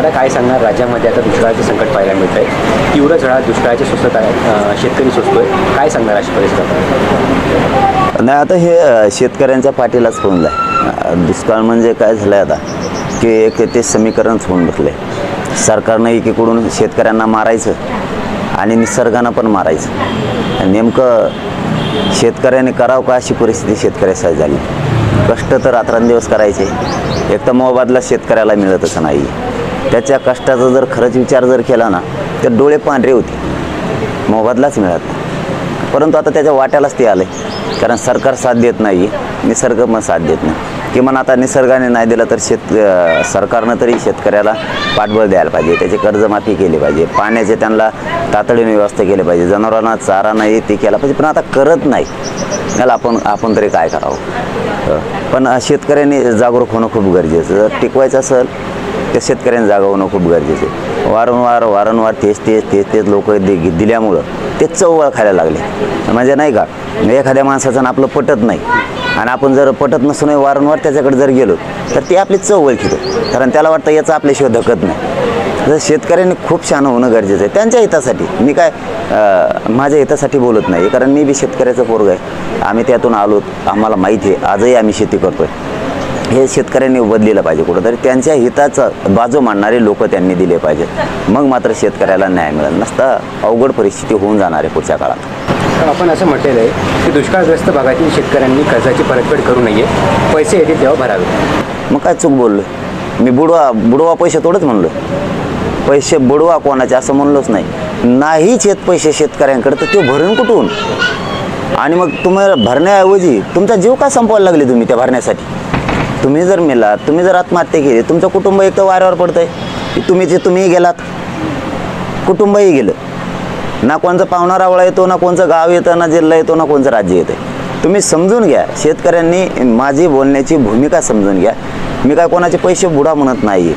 दादा काय सांगणार? राज्यामध्ये आता दुष्काळाचे संकट पाहायला मिळत आहे तीव्र झळा दुष्काळाचे स्वस्त शेतकरी सोसतोय. काय सांगणार अशी परिस्थिती? नाही आता हे शेतकऱ्यांच्या पाठीलाच होऊन जाय. दुष्काळ म्हणजे काय झालं आहे आता? की एक ते समीकरणच होऊन बसले सरकारनं एकीकडून शेतकऱ्यांना मारायचं आणि निसर्गानं पण मारायचं. नेमकं शेतकऱ्याने करावं का अशी परिस्थिती शेतकऱ्यासाठी झाली? कष्ट तर रात्रंदिवस करायचे. एक तर मोबादला शेतकऱ्याला मिळतच नाही. त्याच्या कष्टाचा जर खरंच विचार जर केला ना तर डोळे पांढरे होते मोबदलाच मिळत नाही. परंतु आता त्याच्या वाट्यालाच ते आलं कारण सरकार साथ देत नाही निसर्ग पण साथ देत नाही. किमान आता निसर्गाने नाही दिलं तर शेत सरकारनं तरी शेतकऱ्याला पाठबळ द्यायला पाहिजे. त्याची कर्जमाफी केली पाहिजे. पाण्याचे त्यांना तातडीने व्यवस्था केली पाहिजे. जनावरांना चारा नाही ते केला पाहिजे. पण आता करत नाही. त्याला आपण आपण तरी काय करावं? पण शेतकऱ्यांनी जागरूक होणं खूप गरजेचं जर टिकवायचं असेल त्या शेतकऱ्यांनी जागा होणं खूप गरजेचं आहे. वारंवार वारंवार तेच तेच तेच तेच लोक दि दिल्यामुळं ते चवळ खायला लागले. म्हणजे नाही का एखाद्या माणसाचं आपलं पटत नाही. आणि आपण जर पटत नसून वारंवार त्याच्याकडे जर गेलो तर ते आपली चव ओळखितो कारण त्याला वाटतं याचं आपल्याशिवाय धकत नाही. तर शेतकऱ्यांनी खूप छान होणं गरजेचं आहे. त्यांच्या हितासाठी मी काय माझ्या हितासाठी बोलत नाही. कारण मी बी शेतकऱ्याचं पोरग आहे. आम्ही त्यातून आलो आम्हाला माहिती आहे. आजही आम्ही शेती करतो आहे हे शेतकऱ्यांनी बदलेलं पाहिजे कुठंतरी. त्यांच्या हिताचं बाजू मांडणारे लोक त्यांनी दिले पाहिजेत मग मात्र शेतकऱ्याला न्याय मिळेल. नसता अवघड परिस्थिती होऊन जाणार आहे पुढच्या काळात. आपण असं म्हटलेलं आहे की दुष्काळग्रस्त भागातील शेतकऱ्यांनी कर्जाची परतफेड करू नये. पैसे येतील तेव्हा भरावे. मग काय चूक बोललो मी बुडवा बुडवा पैसे थोडंच म्हणलो पैसे बुडवा कोणाचे असं म्हणलोच नाही. नाहीच येत पैसे शेतकऱ्यांकडे तर ते भरून कुठून? आणि मग तुम्हाला भरण्याऐवजी तुमचा जीव का संपवायला लागले तुम्ही त्या भरण्यासाठी? तुम्ही जर मेलात तुम्ही जर आत्महत्या केली तुमचं कुटुंब एक तर वाऱ्यावर पडतंय. की तुम्ही जे तुम्हीही गेलात कुटुंबही गेलं. ना कोणचा पाहुणा रावळा येतो ना कोणचं गाव येतं ना जिल्हा येतो ना कोणचं राज्य येतं तुम्ही समजून घ्या. शेतकऱ्यांनी माझी बोलण्याची भूमिका समजून घ्या. मी काय कोणाचे पैसे बुडा म्हणत नाही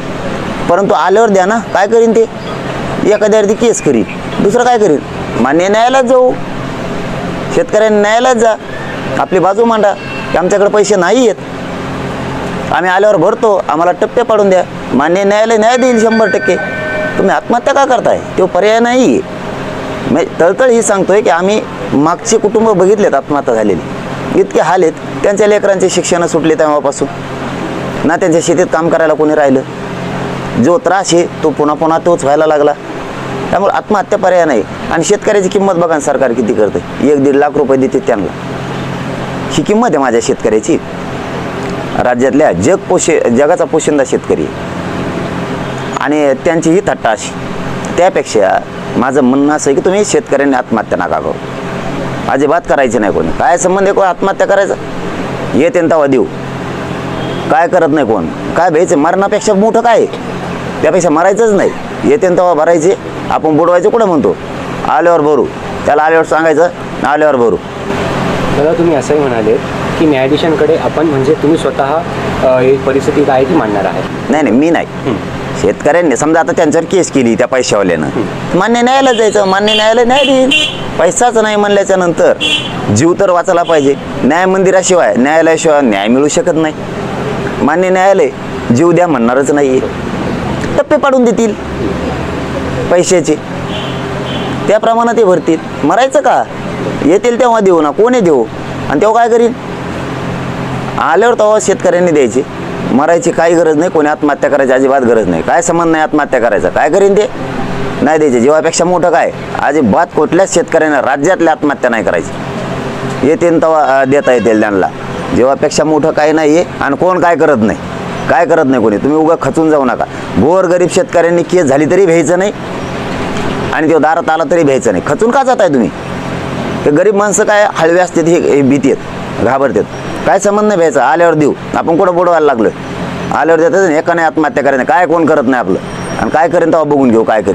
परंतु आल्यावर द्या ना. काय करीन ते? एखाद्या अर्धी केस करीन. दुसरं काय करीन? मान्य न्यायालयात जाऊ. शेतकऱ्यांनी न्यायालयात जा. आपली बाजू मांडा. की आमच्याकडे पैसे नाही आहेत आम्ही आल्यावर भरतो. आम्हाला टप्पे पाडून द्या. मान्य न्यायालय न्याय देईल शंभर टक्के. तुम्ही आत्महत्या का करताय? तो पर्याय नाही. आहे तळतळ ही सांगतोय की आम्ही मागचे कुटुंब बघितलेत आत्महत्या झालेली. इतके हाल आहेत. त्यांच्या लेकरांचे शिक्षण सुटले तेव्हापासून. ना त्यांच्या शेतीत काम करायला कोणी राहिलं. जो त्रास आहे तो पुन्हा पुन्हा तोच व्हायला लागला. त्यामुळे आत्महत्या पर्याय नाही. आणि शेतकऱ्याची किंमत बघा सरकार किती करते एक दीड लाख रुपये देते त्यांना. ही किंमत आहे माझ्या शेतकऱ्याची. राज्यातल्या जग पोषे जगाचा पोशिंदा शेतकरी. आणि त्यांची ही थट्टा अशी. त्यापेक्षा माझं म्हणणं असं आहे की तुम्ही शेतकऱ्यांनी आत्महत्या नका करू. अजिबात करायची नाही कोणी. काय संबंध आहे कोण आत्महत्या करायचं? येते न तेव्हा देऊ. काय करत नाही कोण? काय भ्यायचं? मरणापेक्षा मोठं काय आहे? त्यापेक्षा मरायचंच नाही. येते न तेव्हा भरायचे. आपण बुडवायचं कुठं म्हणतो? आल्यावर भरू. त्याला आल्यावर सांगायचं आल्यावर भरू. दादा तुम्ही असंही म्हणाले की न्यायाधीशांकडे आपण म्हणजे तुम्ही स्वतः ही परिस्थिती काय आहे ती मांडणार आहे नाही नाही मी नाही. शेतकऱ्यांनी समजा आता त्यांच्यावर केस केली त्या पैशावाल्यानं मान्य न्यायालयात जायचं मान्य न्यायालय न्याय देईल. पैसाच नाही म्हणल्याच्या नंतर जीव तर वाचायला पाहिजे. न्याय मंदिराशिवाय न्यायालयाशिवाय न्याय मिळू शकत नाही. मान्य न्यायालय जीव द्या म्हणणारच नाही टप्पे पाडून देतील. पैशाचे. त्याप्रमाणे ते भरतील. मरायचं का? येतील तेव्हा देऊ ना. कोणी देऊ? आणि तेव्हा काय करीन? आल्यावर तेव्हा शेतकऱ्यांनी द्यायचे. मरायची काही गरज नाही कोणी आत्महत्या करायची अजिबात गरज नाही. काय संबंध नाही आत्महत्या करायचा? काय करीन ते? नाही द्यायचे. जीवापेक्षा मोठं काय? अजिबात कुठल्याच शेतकऱ्यांना राज्यातल्या आत्महत्या नाही करायची. येतील तेव्हा देता येतील त्यांना. जीवापेक्षा मोठं काही नाही आहे आणि कोण काय करत नाही. काय करत नाही कोणी? तुम्ही उगा खचून जाऊ नका. गोर गरीब शेतकऱ्यांनी केस झाली तरी भ्यायचं नाही. आणि तो दारात आला तरी भ्यायचं नाही. खचून का जाताय तुम्ही? ते गरीब माणसं काय हळवे असतात हे भीती आहेत. घाबरतात. काय संबंध नाही भ्यायचा. आल्यावर देऊ. आपण कुठं बुडवायला लागलो आल्यावर देतात एकाने आत्महत्या करायचं काय कोण करत नाही आपलं? आणि काय करेन तेव्हा बघून घेऊ काय करेन.